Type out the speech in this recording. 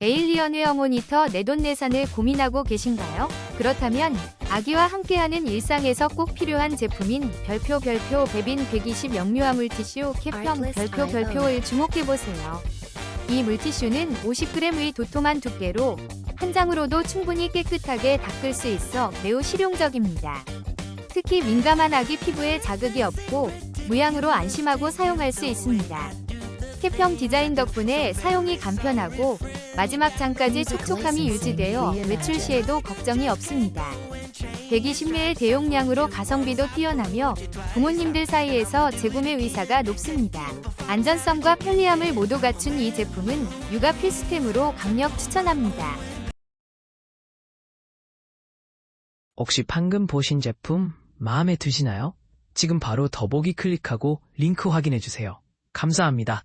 에일리언 웨어 모니터 내돈내산을 고민하고 계신가요? 그렇다면 아기와 함께하는 일상에서 꼭 필요한 제품인 별표 별표 베빈 120 역류화 물티슈 캡형 별표 별표를 주목해보세요. 이 물티슈는 50g의 도톰한 두께로 한 장으로도 충분히 깨끗하게 닦을 수 있어 매우 실용적입니다. 특히 민감한 아기 피부에 자극이 없고 무향으로 안심하고 사용할 수 있습니다. 캡형 디자인 덕분에 사용이 간편하고 마지막 장까지 촉촉함이 유지되어 외출 시에도 걱정이 없습니다. 120ml 대용량으로 가성비도 뛰어나며 부모님들 사이에서 재구매 의사가 높습니다. 안전성과 편리함을 모두 갖춘 이 제품은 육아 필수템으로 강력 추천합니다. 혹시 방금 보신 제품 마음에 드시나요? 지금 바로 더보기 클릭하고 링크 확인해주세요. 감사합니다.